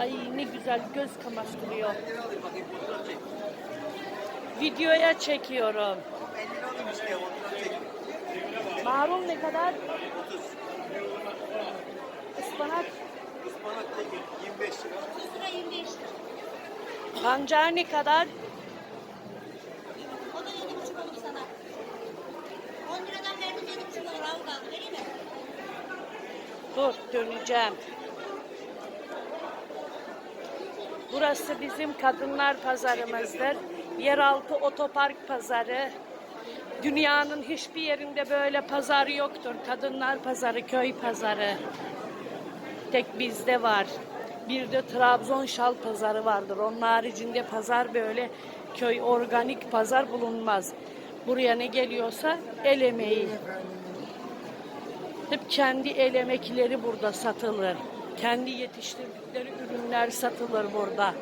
Ay ne güzel göz kamaştırıyor. Videoya çekiyorum. 50 lira alayım işte. Ondan çek. Marul ne kadar? 30. Ispanak. Ispanak da 25 lira. Pancar ne kadar? O da yedi buçuk olur sana. 10 liradan verdim yedi buçuk olur. Avuk aldı. Vereyim mi? Dur döneceğim. Burası bizim kadınlar pazarımızdır. Yeraltı otopark pazarı. Dünyanın hiçbir yerinde böyle pazar yoktur. Kadınlar pazarı, köy pazarı. Tek bizde var. Bir de Trabzon şal pazarı vardır. Onun haricinde pazar böyle köy organik pazar bulunmaz. Buraya ne geliyorsa el emeği. Hep kendi el emekleri burada satılır. Kendi yetiştirdikleri ürünler satılır burada.